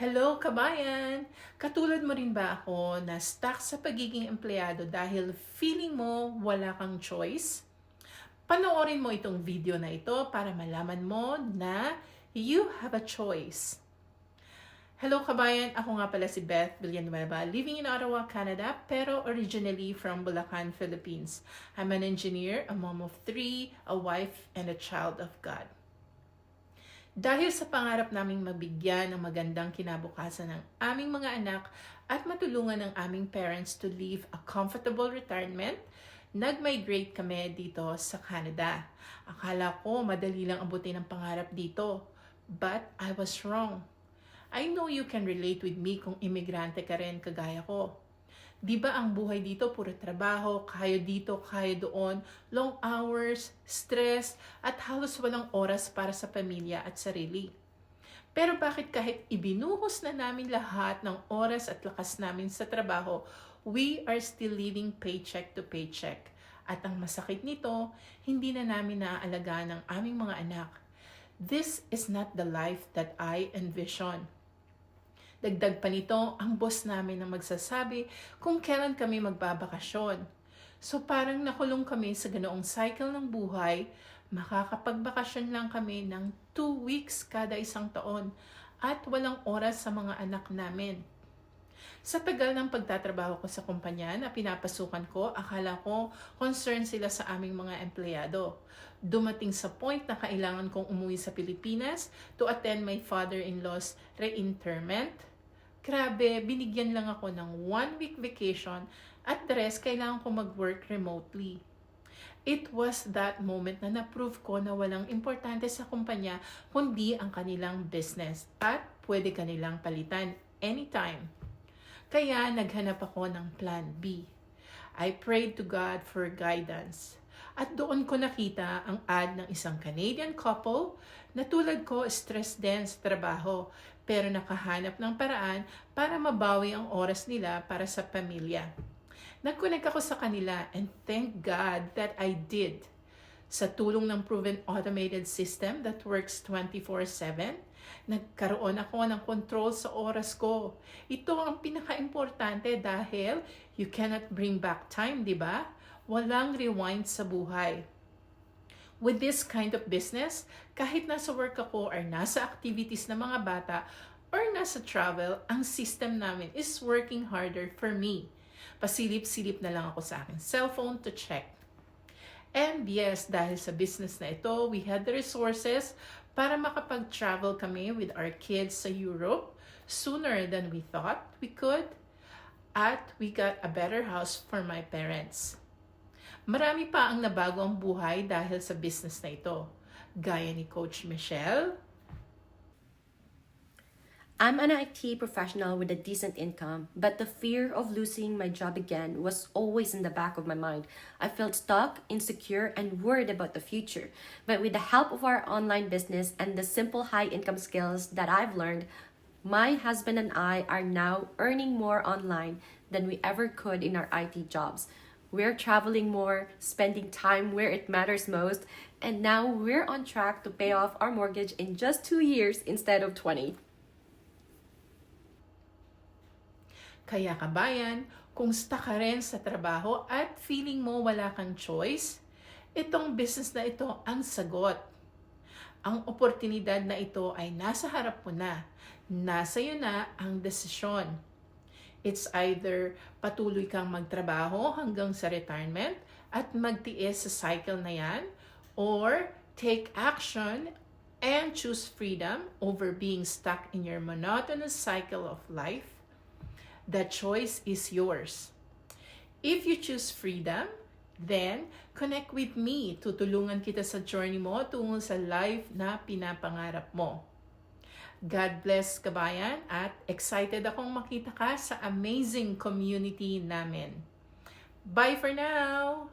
Hello, kabayan! Katulad mo rin ba ako na stuck sa pagiging empleyado dahil feeling mo wala kang choice? Panoorin mo itong video na ito para malaman mo na you have a choice. Hello kabayan, ako nga pala si Beth Villanueva, living in Ottawa, Canada, pero originally from Bulacan, Philippines. I'm an engineer, a mom of three, a wife, and a child of God. Dahil sa pangarap naming mabigyan ng magandang kinabukasan ng aming mga anak at matulungan ng aming parents to live a comfortable retirement, nag-migrate kami dito sa Canada. Akala ko madali lang abutin ang pangarap dito, but I was wrong. I know you can relate with me kung imigrante ka rin kagaya ko. Di ba ang buhay dito puro trabaho, kaya dito, kaya doon, long hours, stress, at halos walang oras para sa pamilya at sarili. Pero bakit kahit ibinuhos na namin lahat ng oras at lakas namin sa trabaho, we are still living paycheck to paycheck. At ang masakit nito, hindi na namin naaalagaan ng aming mga anak. This is not the life that I envision. Dagdag pa nito, ang boss namin na magsasabi kung kailan kami magbabakasyon. So parang nakulong kami sa ganoong cycle ng buhay, makakapagbakasyon lang kami ng 2 weeks kada isang taon at walang oras sa mga anak namin. Sa tagal ng pagtatrabaho ko sa kumpanya na pinapasukan ko, akala ko concerned sila sa aming mga empleyado. Dumating sa point na kailangan kong umuwi sa Pilipinas to attend my father-in-law's reinterment. Grabe, binigyan lang ako ng one week vacation at the rest kailangan ko mag-work remotely. It was that moment na na-prove ko na walang importante sa kumpanya kundi ang kanilang business at pwede kanilang palitan anytime. Kaya naghanap ako ng plan B. I prayed to God for guidance. At doon ko nakita ang ad ng isang Canadian couple na tulad ko stress din sa trabaho pero nakahanap ng paraan para mabawi ang oras nila para sa pamilya. Nag-connect ako sa kanila and thank God that I did. Sa tulong ng proven automated system that works 24-7, nagkaroon ako ng control sa oras ko. Ito ang pinaka-importante dahil you cannot bring back time, di ba? Walang rewind sa buhay. With this kind of business, kahit nasa work ako or nasa activities ng mga bata or nasa travel, ang system namin is working harder for me. Pasilip-silip na lang ako sa aking cellphone to check. And yes, dahil sa business na ito, we had the resources para makapag-travel kami with our kids sa Europe sooner than we thought we could. At we got a better house for my parents. Marami pa ang nabago ang buhay dahil sa business na ito. Gaya ni Coach Michelle, I'm an IT professional with a decent income, but the fear of losing my job again was always in the back of my mind. I felt stuck, insecure, and worried about the future. But with the help of our online business and the simple high income skills that I've learned, my husband and I are now earning more online than we ever could in our IT jobs. We're traveling more, spending time where it matters most, and now we're on track to pay off our mortgage in just two years instead of 20. Kaya kabayan, kung stuck ka rin sa trabaho at feeling mo wala kang choice, itong business na ito ang sagot. Ang oportunidad na ito ay nasa harap mo na. Nasa iyo na ang desisyon. It's either patuloy kang magtrabaho hanggang sa retirement at magtiis sa cycle na yan or take action and choose freedom over being stuck in your monotonous cycle of life The choice is yours. If you choose freedom, then connect with me. Tutulungan kita sa journey mo tungo sa life na pinapangarap mo. God bless kabayan at excited akong makita ka sa amazing community namin. Bye for now!